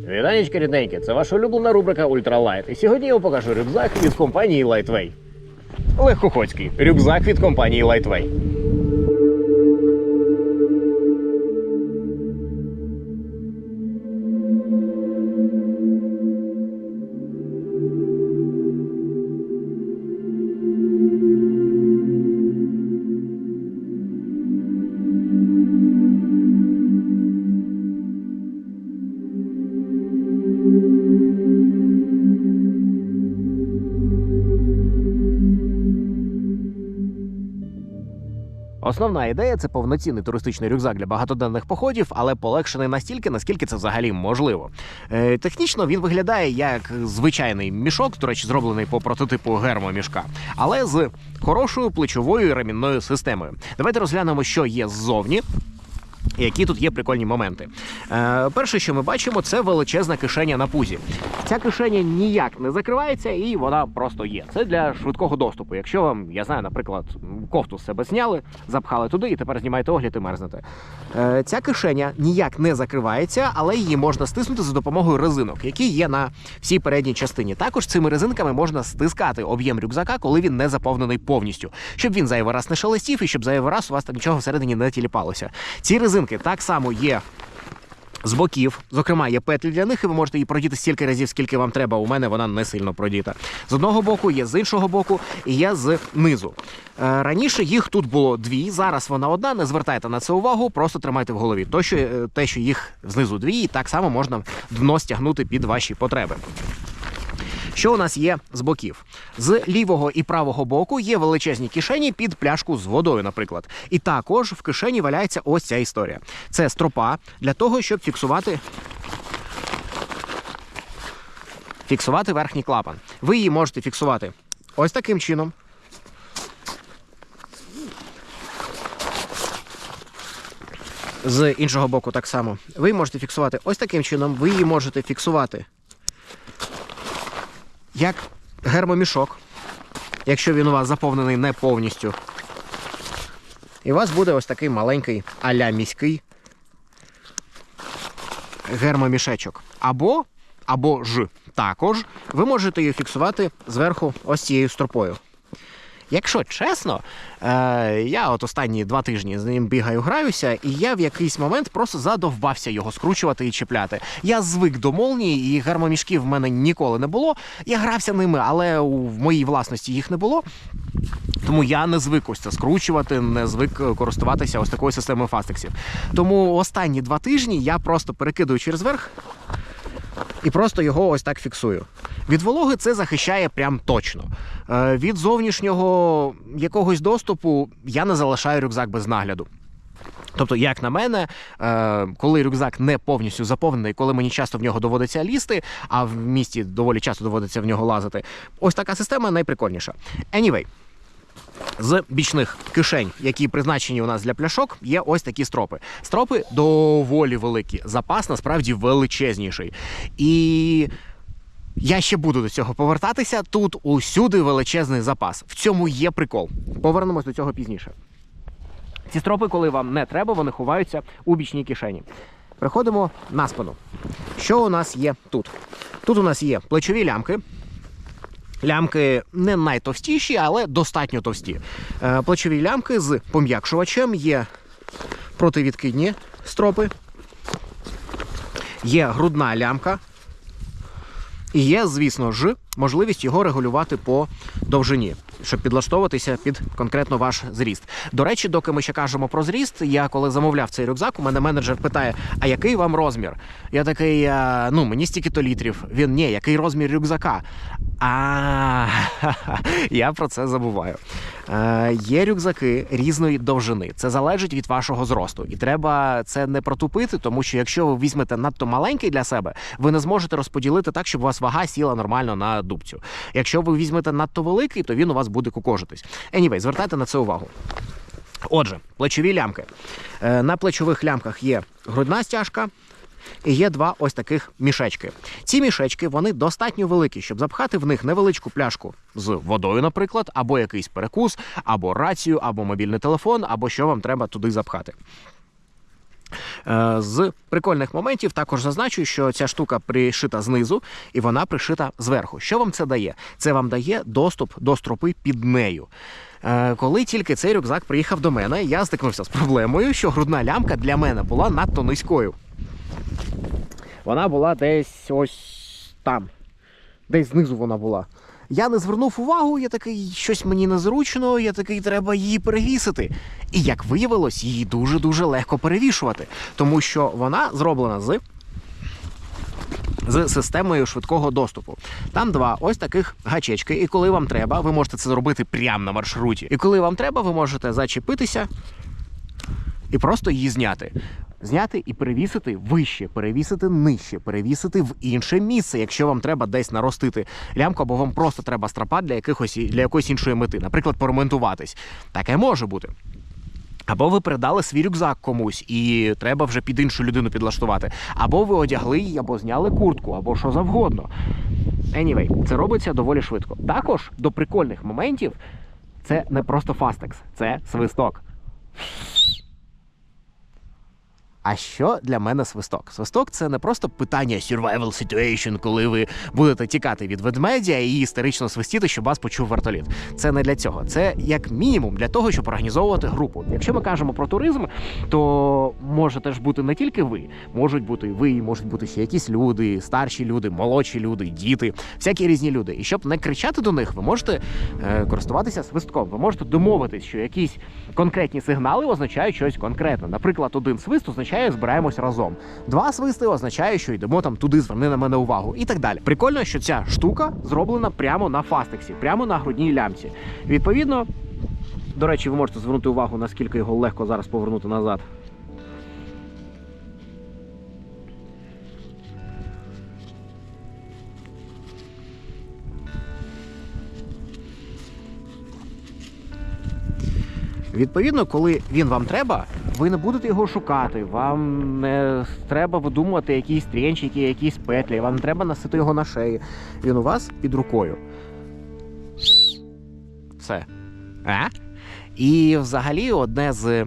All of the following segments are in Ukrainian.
Вітанечки, рідненькі, це ваша улюблена рубрика Ультралайт. І сьогодні я вам покажу рюкзак від компанії Lightway. Легкохоцький. рюкзак від компанії Lightway. Основна ідея це повноцінний туристичний рюкзак для багатоденних походів, але полегшений настільки, наскільки це взагалі можливо. Е, технічно він виглядає як звичайний мішок, до речі, зроблений по прототипу гермомішка, але з хорошою плечовою ремінною системою. Давайте розглянемо, що є ззовні. Які тут є прикольні моменти. Е, перше, що ми бачимо, це величезна кишеня на пузі. Ця кишеня ніяк не закривається, і вона просто є. Це для швидкого доступу. Якщо вам, я знаю, наприклад, кофту з себе зняли, запхали туди, і тепер знімаєте огляд і мерзнете. Е, ця кишеня ніяк не закривається, але її можна стиснути за допомогою резинок, які є на всій передній частині. Також цими резинками можна стискати об'єм рюкзака, коли він не заповнений повністю, щоб він зайвий раз не шелестів і щоб зайвий раз у вас там нічого всередині не тіліпалося. Ці резинки так само є. З боків, зокрема, є петлі для них, і ви можете її продіти стільки разів, скільки вам треба. У мене вона не сильно продіта. З одного боку, є з іншого боку, і є з низу. Е, раніше їх тут було дві. Зараз вона одна. Не звертайте на це увагу, просто тримайте в голові. То, що, е, те, що їх знизу дві, і так само можна дно стягнути під ваші потреби. Що у нас є з боків? З лівого і правого боку є величезні кишені під пляшку з водою, наприклад. І також в кишені валяється ось ця історія. Це стропа для того, щоб фіксувати. Фіксувати верхній клапан. Ви її можете фіксувати ось таким чином. З іншого боку, так само. Ви можете фіксувати ось таким чином. Ви її можете фіксувати як гермомішок, якщо він у вас заповнений не повністю. І у вас буде ось такий маленький аля міський гермомішечок. Або, або ж також ви можете її фіксувати зверху ось цією стропою. Якщо чесно, е, я от останні два тижні з ним бігаю, граюся, і я в якийсь момент просто задовбався його скручувати і чіпляти. Я звик до молнії, і гермомішків в мене ніколи не було. Я грався ними, але в моїй власності їх не було. Тому я не звик ось це скручувати, не звик е, користуватися ось такою системою фастексів. Тому останні два тижні я просто перекидую через верх і просто його ось так фіксую. Від вологи це захищає прям точно. Е, Від зовнішнього якогось доступу я не залишаю рюкзак без нагляду. Тобто, як на мене, е, коли рюкзак не повністю заповнений, коли мені часто в нього доводиться лізти, а в місті доволі часто доводиться в нього лазити, ось така система найприкольніша. Anyway, з бічних кишень, які призначені у нас для пляшок, є ось такі стропи. Стропи доволі великі. Запас насправді величезніший. І я ще буду до цього повертатися. Тут усюди величезний запас. В цьому є прикол. Повернемось до цього пізніше. Ці стропи, коли вам не треба, вони ховаються у бічній кишені. Приходимо на спину. Що у нас є тут? Тут у нас є плечові лямки. Лямки не найтовстіші, але достатньо товсті. Е, Плечові лямки з пом'якшувачем є противідкидні стропи, є грудна лямка. І є, звісно ж, можливість його регулювати по довжині, щоб підлаштовуватися під конкретно ваш зріст. До речі, доки ми ще кажемо про зріст, я коли замовляв цей рюкзак, у мене менеджер питає: а який вам розмір? Я такий, ну мені стільки-то літрів. Він ні, який розмір рюкзака? А я про це забуваю. Е, Є рюкзаки різної довжини. Це залежить від вашого зросту, і треба це не протупити, тому що якщо ви візьмете надто маленький для себе, ви не зможете розподілити так, щоб у вас вага сіла нормально на дубцю. Якщо ви візьмете надто великий, то він у вас буде кукожитись. Anyway, звертайте на це увагу. Отже, плечові лямки. Е, На плечових лямках є грудна стяжка. І є два ось таких мішечки. Ці мішечки вони достатньо великі, щоб запхати в них невеличку пляшку з водою, наприклад, або якийсь перекус, або рацію, або мобільний телефон, або що вам треба туди запхати. Е, З прикольних моментів також зазначу, що ця штука пришита знизу і вона пришита зверху. Що вам це дає? Це вам дає доступ до стропи під нею. Е, Коли тільки цей рюкзак приїхав до мене, я стикнувся з проблемою, що грудна лямка для мене була надто низькою. Вона була десь ось там. Десь знизу вона була. Я не звернув увагу, я такий, щось мені незручно, я такий, треба її перевісити. І як виявилось, її дуже-дуже легко перевішувати, тому що вона зроблена з. З системою швидкого доступу. Там два ось таких гачечки, і коли вам треба, ви можете це зробити прямо на маршруті. І коли вам треба, ви можете зачепитися і просто її зняти. Зняти і перевісити вище, перевісити нижче, перевісити в інше місце, якщо вам треба десь наростити лямку, або вам просто треба стропа для якихось для якоїсь іншої мети, наприклад, поремонтуватись. Таке може бути. Або ви передали свій рюкзак комусь, і треба вже під іншу людину підлаштувати. Або ви одягли її, або зняли куртку, або що завгодно. Anyway, це робиться доволі швидко. Також до прикольних моментів це не просто фастекс, це свисток. А що для мене свисток? Свисток це не просто питання survival situation, коли ви будете тікати від ведмедя і істерично свистіти, щоб вас почув вертоліт. Це не для цього. Це як мінімум для того, щоб організовувати групу. Якщо ми кажемо про туризм, то можете ж бути не тільки ви, можуть бути і ви, можуть бути ще якісь люди, старші люди, молодші люди, діти, всякі різні люди. І щоб не кричати до них, ви можете е, користуватися свистком. Ви можете домовитись, що якісь конкретні сигнали означають щось конкретне. Наприклад, один свист означає збираємось разом. Два свисти означає, що йдемо там туди, зверни на мене увагу і так далі. Прикольно, що ця штука зроблена прямо на фастексі, прямо на грудній лямці. Відповідно, до речі, ви можете звернути увагу, наскільки його легко зараз повернути назад. Відповідно, коли він вам треба, ви не будете його шукати. Вам не треба видумувати якісь тренчики, якісь петлі. Вам не треба носити його на шиї. Він у вас під рукою. Все. А? І взагалі одне з.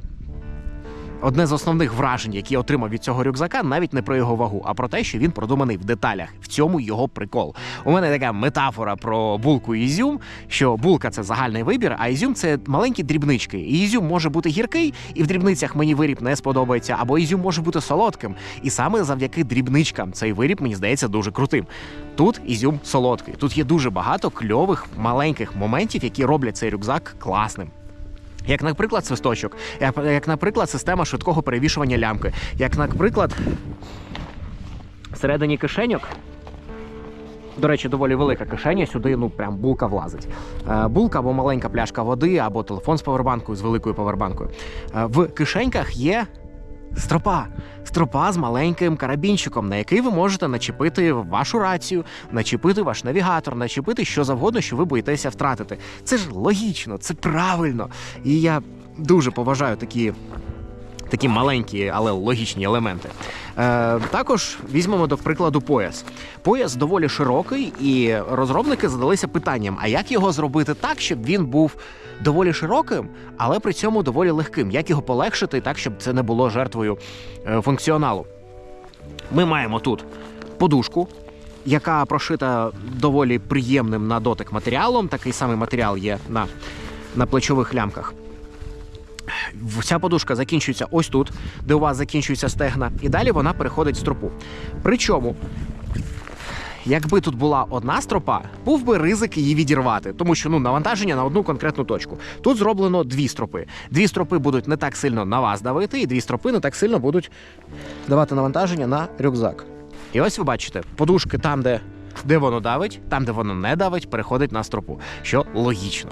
Одне з основних вражень, які я отримав від цього рюкзака, навіть не про його вагу, а про те, що він продуманий в деталях. В цьому його прикол. У мене така метафора про булку і ізюм, що булка це загальний вибір, а ізюм це маленькі дрібнички. І ізюм може бути гіркий, і в дрібницях мені виріб не сподобається, або ізюм може бути солодким. І саме завдяки дрібничкам цей виріб мені здається дуже крутим. Тут ізюм солодкий. Тут є дуже багато кльових маленьких моментів, які роблять цей рюкзак класним. Як, наприклад, свисточок, як, як, наприклад, система швидкого перевішування лямки, як, наприклад, всередині кишеньок. До речі, доволі велика кишеня, сюди ну прям булка влазить. Е, булка або маленька пляшка води, або телефон з павербанкою, з великою павербанкою. Е, в кишеньках є стропа. Стропа з маленьким карабінчиком, на який ви можете начепити вашу рацію, начепити ваш навігатор, начепити що завгодно, що ви боїтеся втратити. Це ж логічно, це правильно. І я дуже поважаю такі. Такі маленькі, але логічні елементи. Е, також візьмемо до прикладу пояс. Пояс доволі широкий, і розробники задалися питанням: а як його зробити так, щоб він був доволі широким, але при цьому доволі легким? Як його полегшити так, щоб це не було жертвою е, функціоналу? Ми маємо тут подушку, яка прошита доволі приємним на дотик матеріалом. Такий самий матеріал є на, на плечових лямках. Ця подушка закінчується ось тут, де у вас закінчується стегна, і далі вона переходить в стропу. Причому, якби тут була одна стропа, був би ризик її відірвати, тому що ну навантаження на одну конкретну точку. Тут зроблено дві стропи. Дві стропи будуть не так сильно на вас давити, і дві стропи не так сильно будуть давати навантаження на рюкзак. І ось ви бачите, подушки там, де, де воно давить, там, де воно не давить, переходить на стропу, що логічно.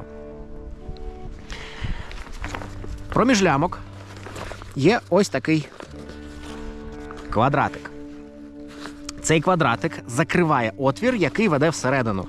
Проміж лямок є ось такий квадратик. Цей квадратик закриває отвір, який веде всередину.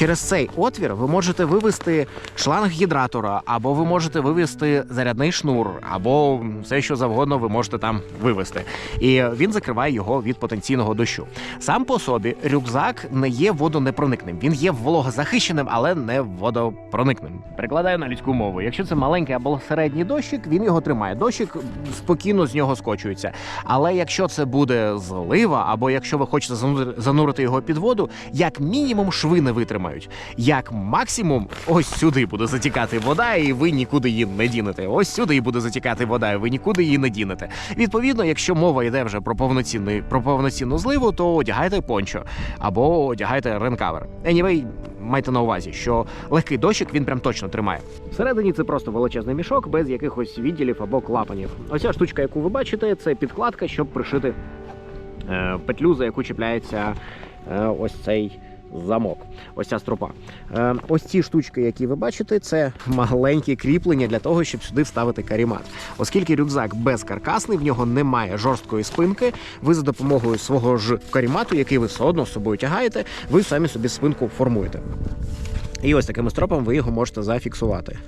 Через цей отвір ви можете вивести шланг гідратора, або ви можете вивести зарядний шнур, або все, що завгодно, ви можете там вивести. І він закриває його від потенційного дощу. Сам по собі рюкзак не є водонепроникним. Він є вологозахищеним, але не водопроникним. Перекладаю на людську мову. Якщо це маленький або середній дощик, він його тримає. Дощик спокійно з нього скочується. Але якщо це буде злива, або якщо ви хочете занур- занурити його під воду, як мінімум шви не витримають. Як максимум, ось сюди буде затікати вода, і ви нікуди її не дінете. Ось сюди і буде затікати вода, і ви нікуди її не дінете. Відповідно, якщо мова йде вже про повноцінний про повноцінну зливу, то одягайте пончо або одягайте ренкавер. Anyway, майте на увазі, що легкий дощик він прям точно тримає. Всередині це просто величезний мішок без якихось відділів або клапанів. Ось ця штучка, яку ви бачите, це підкладка, щоб пришити е, петлю, за яку чіпляється е, ось цей замок, ось ця стропа. Е, ось ці штучки, які ви бачите, це маленькі кріплення для того, щоб сюди вставити карімат. Оскільки рюкзак безкаркасний, в нього немає жорсткої спинки. Ви за допомогою свого ж карімату, який ви все одно з собою тягаєте, ви самі собі спинку формуєте. І ось такими стропами ви його можете зафіксувати.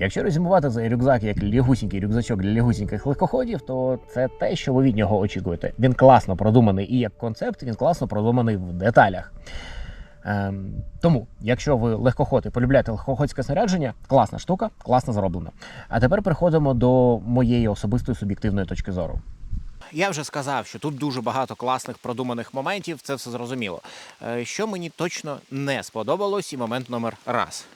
Якщо резюмувати цей рюкзак як лягусінький рюкзачок для лягусіньких легкоходів, то це те, що ви від нього очікуєте. Він класно продуманий і як концепт, він класно продуманий в деталях. Ем, тому, якщо ви легкоход і полюбляєте легкоходське снарядження, класна штука, класно зроблена. А тепер переходимо до моєї особистої суб'єктивної точки зору. Я вже сказав, що тут дуже багато класних продуманих моментів, це все зрозуміло. Е, Що мені точно не сподобалось, і момент номер раз.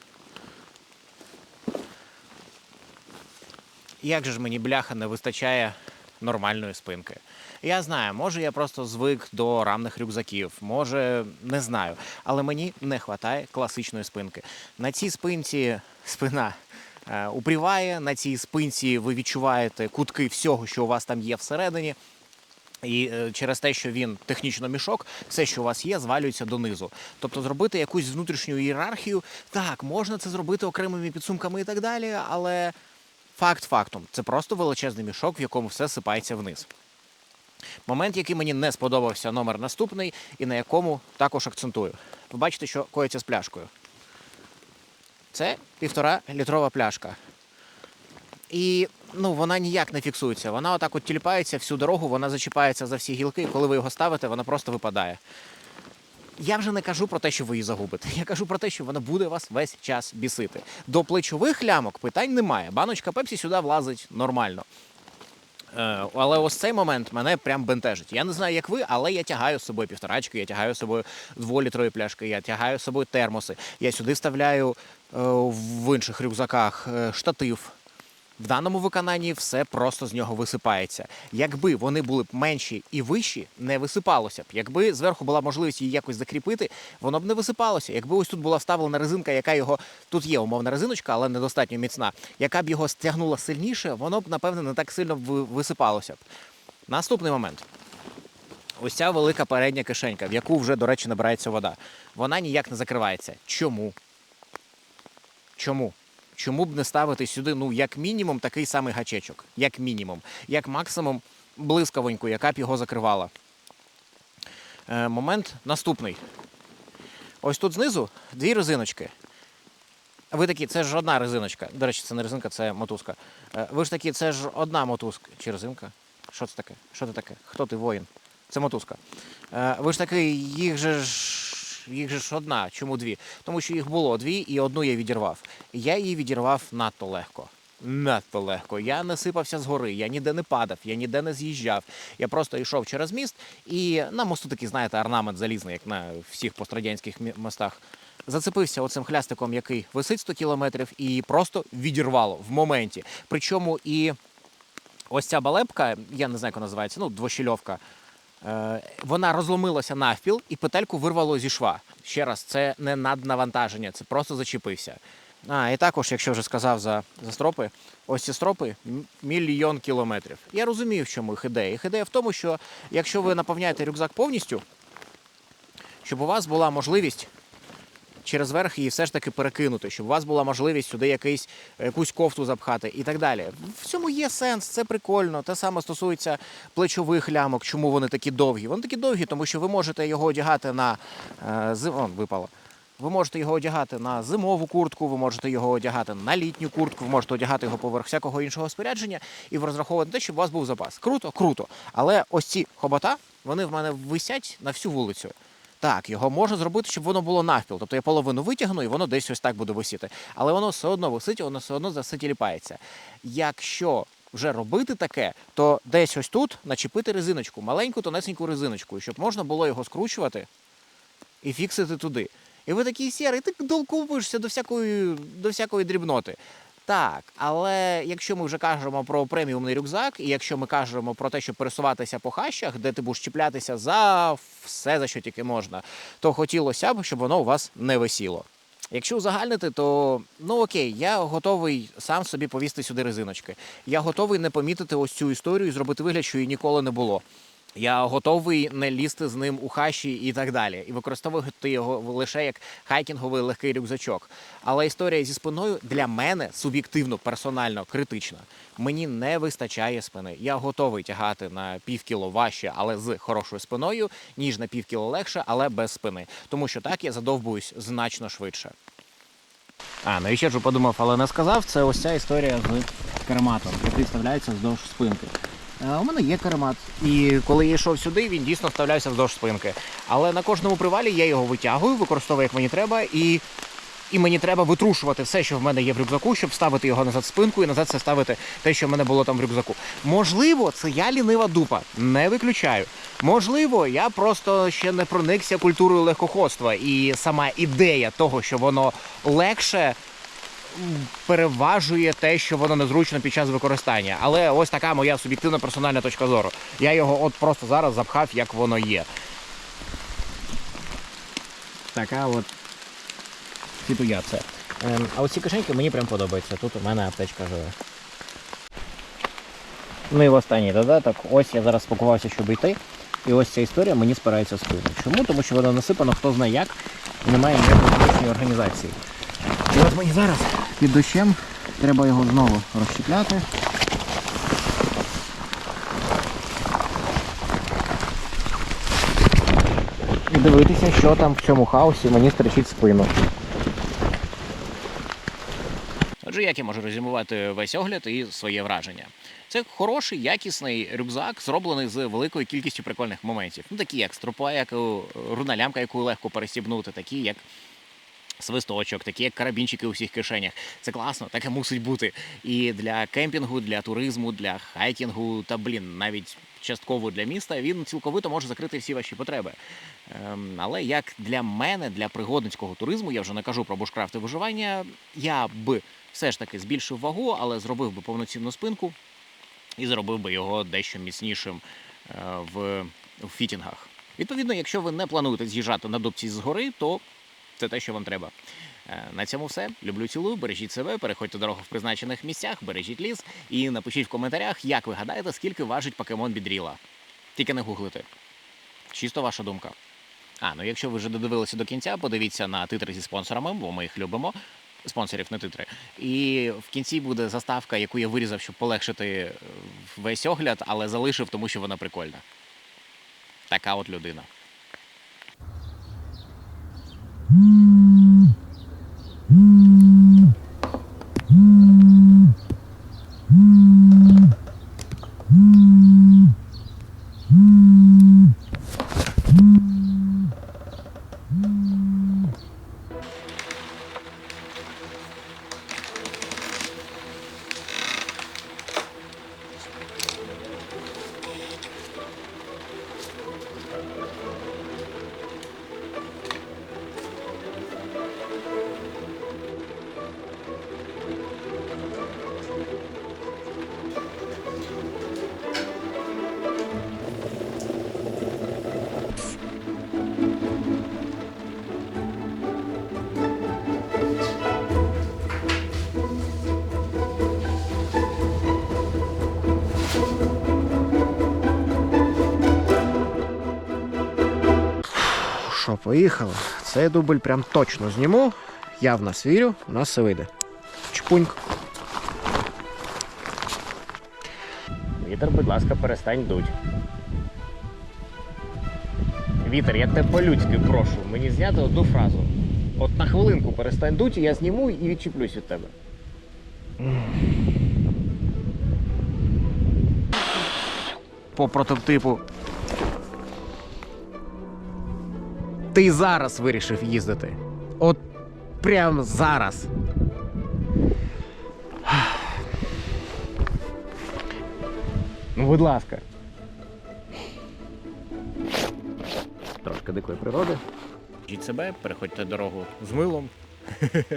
Як же ж мені бляха не вистачає нормальної спинки? Я знаю, може я просто звик до рамних рюкзаків, може не знаю, але мені не вистачає класичної спинки. На цій спинці спина е, упріває, на цій спинці ви відчуваєте кутки всього, що у вас там є всередині. І е, через те, що він технічно мішок, все, що у вас є, звалюється донизу. Тобто зробити якусь внутрішню ієрархію, так, можна це зробити окремими підсумками і так далі, але факт фактом, це просто величезний мішок, в якому все сипається вниз. Момент, який мені не сподобався, номер наступний, і на якому також акцентую. Ви бачите, що коїться з пляшкою. Це півтора літрова пляшка. І ну, вона ніяк не фіксується. Вона отак от тіліпається всю дорогу, вона зачіпається за всі гілки, і коли ви його ставите, вона просто випадає. Я вже не кажу про те, що ви її загубите. Я кажу про те, що вона буде вас весь час бісити. До плечових лямок питань немає. Баночка Пепсі сюди влазить нормально. Е, але ось цей момент мене прям бентежить. Я не знаю, як ви, але я тягаю з собою півторачки, я тягаю з собою дволітрові пляшки, я тягаю з собою термоси. Я сюди вставляю е, в інших рюкзаках е, штатив. В даному виконанні все просто з нього висипається. Якби вони були б менші і вищі, не висипалося б. Якби зверху була можливість її якось закріпити, воно б не висипалося. Якби ось тут була вставлена резинка, яка його тут є умовна резиночка, але недостатньо міцна, яка б його стягнула сильніше, воно б напевне не так сильно висипалося б. Наступний момент. Ось ця велика передня кишенька, в яку вже, до речі, набирається вода. Вона ніяк не закривається. Чому? Чому? Чому б не ставити сюди, ну, як мінімум, такий самий гачечок, як мінімум, як максимум блискавоньку, яка б його закривала. Е, момент наступний. Ось тут знизу дві резиночки. Ви такі, це ж одна резиночка. До речі, це не резинка, це мотузка. Е, ви ж такі, це ж одна мотузка. Чи резинка? Що це таке? Що це таке? Хто ти воїн? Це мотузка. Е, ви ж такий, їх же ж. Їх же ж одна. Чому дві? Тому що їх було дві, і одну я відірвав. Я її відірвав надто легко. Надто легко. Я не сипався з гори, я ніде не падав, я ніде не з'їжджав. Я просто йшов через міст, і на мосту такий, знаєте, орнамент залізний, як на всіх пострадянських мостах. Зацепився оцим хлястиком, який висить 100 кілометрів, і просто відірвало в моменті. Причому і ось ця балепка, я не знаю, як називається, ну, двощільовка, вона розломилася навпіл і петельку вирвало зі шва. Ще раз, це не наднавантаження, це просто зачепився. А, і також, якщо вже сказав за, за стропи, ось ці стропи мільйон кілометрів. Я розумію, в чому їх ідея. Їх ідея в тому, що якщо ви наповняєте рюкзак повністю, щоб у вас була можливість через верх її все ж таки перекинути, щоб у вас була можливість сюди якийсь, якусь кофту запхати і так далі. В цьому є сенс, це прикольно. Те саме стосується плечових лямок. Чому вони такі довгі? Вони такі довгі, тому що ви можете його одягати на е, зим... Випало. Ви можете його одягати на зимову куртку, ви можете його одягати на літню куртку, ви можете одягати його поверх всякого іншого спорядження і розраховувати те, щоб у вас був запас. Круто, круто. Але ось ці хобота, вони в мене висять на всю вулицю. Так, його можна зробити, щоб воно було навпіл. Тобто я половину витягну і воно десь ось так буде висіти. Але воно все одно висить, воно все одно за все тіліпається. Якщо вже робити таке, то десь ось тут начепити резиночку, маленьку тонесеньку резиночку, щоб можна було його скручувати і фіксити туди. І ви такий сірий, ти долкупуєшся до всякої, до всякої дрібноти. Так, але якщо ми вже кажемо про преміумний рюкзак, і якщо ми кажемо про те, щоб пересуватися по хащах, де ти будеш чіплятися за все, за що тільки можна, то хотілося б, щоб воно у вас не висіло. Якщо узагальнити, то ну окей, я готовий сам собі повісти сюди резиночки. Я готовий не помітити ось цю історію і зробити вигляд, що її ніколи не було. Я готовий не лізти з ним у хащі і так далі, і використовувати його лише як хайкінговий легкий рюкзачок. Але історія зі спиною для мене суб'єктивно, персонально критична. Мені не вистачає спини. Я готовий тягати на пів кіло важче, але з хорошою спиною, ніж на пів кіло легше, але без спини. Тому що так я задовбуюсь значно швидше. А, ну і ще ж подумав, але не сказав. Це ось ця історія з карематом, який вставляється вздовж спинки. Е, У мене є каремат, і коли я йшов сюди, він дійсно вставлявся вздовж спинки. Але на кожному привалі я його витягую, використовую як мені треба, і, і мені треба витрушувати все, що в мене є в рюкзаку, щоб ставити його назад в спинку і назад це ставити те, що в мене було там в рюкзаку. Можливо, це я лінива дупа, не виключаю. Можливо, я просто ще не проникся культурою легкоходства, і сама ідея того, що воно легше переважує те, що воно незручно під час використання. Але ось така моя суб'єктивна персональна точка зору. Я його от просто зараз запхав, як воно є. Така от ситуація. Ем, а оці кишеньки мені прям подобаються. Тут у мене аптечка живе. Ну і в останній додаток. Ось я зараз спакувався, щоб йти. І ось ця історія мені спирається спину. Чому? Тому що воно насипано хто знає як і немає ніякої організації. І от мені зараз під дощем треба його знову розщепляти. І дивитися, що там в цьому хаосі мені стричить спину. Отже, як я можу резюмувати весь огляд і своє враження? Це хороший, якісний рюкзак, зроблений з великою кількістю прикольних моментів. Ну, такі як стропа, як е, рудна лямка, яку легко перестібнути, такі як свисточок, такі як карабінчики у всіх кишенях. Це класно, таке мусить бути. І для кемпінгу, для туризму, для хайкінгу та блін, навіть частково для міста він цілковито може закрити всі ваші потреби. Ем, але як для мене, для пригодницького туризму, я вже не кажу про бушкрафт і виживання, я б все ж таки збільшив вагу, але зробив би повноцінну спинку і зробив би його дещо міцнішим е, в, в фітінгах. Відповідно, якщо ви не плануєте з'їжджати на дубці з гори, то це те, що вам треба. Е, На цьому все. Люблю цілую, бережіть себе, переходьте дорогу в призначених місцях, бережіть ліс і напишіть в коментарях, як ви гадаєте, скільки важить покемон Бідріла. Тільки не гуглите. Чисто ваша думка. А, ну якщо ви вже додивилися до кінця, подивіться на титри зі спонсорами, бо ми їх любимо. Спонсорів, не титри. І в кінці буде заставка, яку я вирізав, щоб полегшити е, весь огляд, але залишив, тому що вона прикольна. Така от людина. Що, поїхали? Цей дубль прям точно зніму. Я в нас вірю, у нас все вийде. Чпуньк. Вітер, будь ласка, перестань дуть. Вітер, я тебе по-людськи прошу, мені зняти одну фразу. От на хвилинку перестань дуть, я зніму і відчіплюсь від тебе. По прототипу. Ти зараз вирішив їздити. От прям зараз. Ну, будь ласка. Трошки дикої природи. Жіть себе, переходьте дорогу з милом.